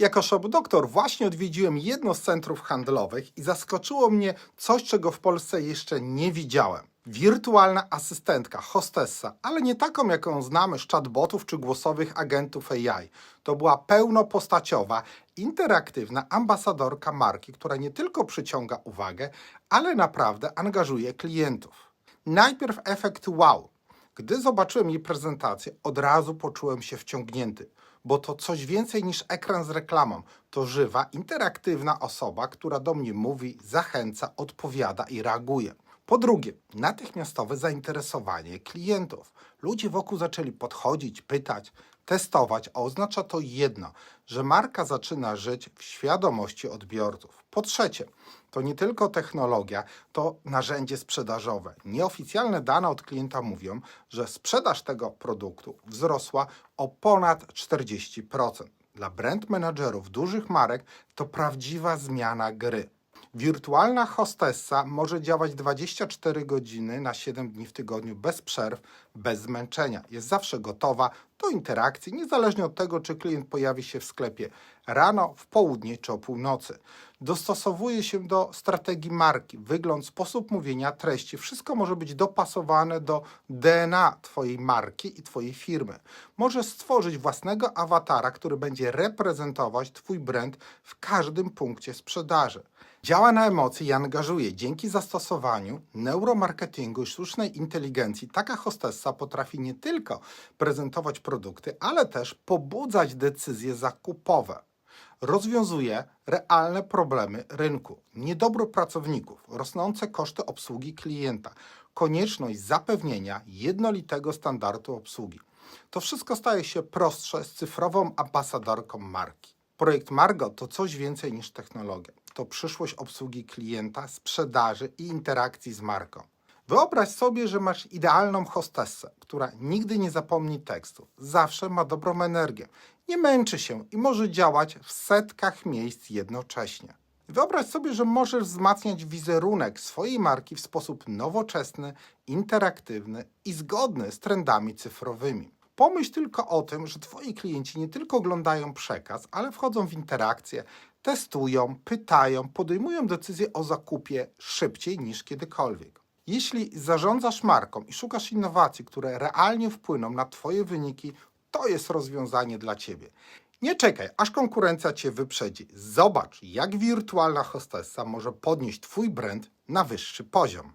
Jako shop doktor właśnie odwiedziłem jedno z centrów handlowych i zaskoczyło mnie coś, czego w Polsce jeszcze nie widziałem. Wirtualna asystentka, hostessa, ale nie taką, jaką znamy z chatbotów czy głosowych agentów AI. To była pełnopostaciowa, interaktywna ambasadorka marki, która nie tylko przyciąga uwagę, ale naprawdę angażuje klientów. Najpierw efekt wow. Gdy zobaczyłem jej prezentację, od razu poczułem się wciągnięty, bo to coś więcej niż ekran z reklamą. To żywa, interaktywna osoba, która do mnie mówi, zachęca, odpowiada i reaguje. Po drugie, natychmiastowe zainteresowanie klientów. Ludzie wokół zaczęli podchodzić, pytać, testować, a oznacza to jedno, że marka zaczyna żyć w świadomości odbiorców. Po trzecie, to nie tylko technologia, to narzędzie sprzedażowe. Nieoficjalne dane od klienta mówią, że sprzedaż tego produktu wzrosła o ponad 40%. Dla brand managerów dużych marek to prawdziwa zmiana gry. Wirtualna hostessa może działać 24 godziny na 7 dni w tygodniu bez przerw, bez zmęczenia. Jest zawsze gotowa do interakcji, niezależnie od tego, czy klient pojawi się w sklepie rano, w południe czy o północy. Dostosowuje się do strategii marki, wygląd, sposób mówienia, treści. Wszystko może być dopasowane do DNA Twojej marki i Twojej firmy. Możesz stworzyć własnego awatara, który będzie reprezentować Twój brand w każdym punkcie sprzedaży. Działa na emocje i angażuje. Dzięki zastosowaniu neuromarketingu i sztucznej inteligencji taka hostessa potrafi nie tylko prezentować produkty, ale też pobudzać decyzje zakupowe. Rozwiązuje realne problemy rynku, niedobór pracowników, rosnące koszty obsługi klienta, konieczność zapewnienia jednolitego standardu obsługi. To wszystko staje się prostsze z cyfrową ambasadorką marki. Projekt Margo to coś więcej niż technologia. To przyszłość obsługi klienta, sprzedaży i interakcji z marką. Wyobraź sobie, że masz idealną hostessę, która nigdy nie zapomni tekstu, zawsze ma dobrą energię, nie męczy się i może działać w setkach miejsc jednocześnie. Wyobraź sobie, że możesz wzmacniać wizerunek swojej marki w sposób nowoczesny, interaktywny i zgodny z trendami cyfrowymi. Pomyśl tylko o tym, że Twoi klienci nie tylko oglądają przekaz, ale wchodzą w interakcje, testują, pytają, podejmują decyzje o zakupie szybciej niż kiedykolwiek. Jeśli zarządzasz marką i szukasz innowacji, które realnie wpłyną na Twoje wyniki, to jest rozwiązanie dla Ciebie. Nie czekaj, aż konkurencja Cię wyprzedzi. Zobacz, jak wirtualna hostessa może podnieść Twój brand na wyższy poziom.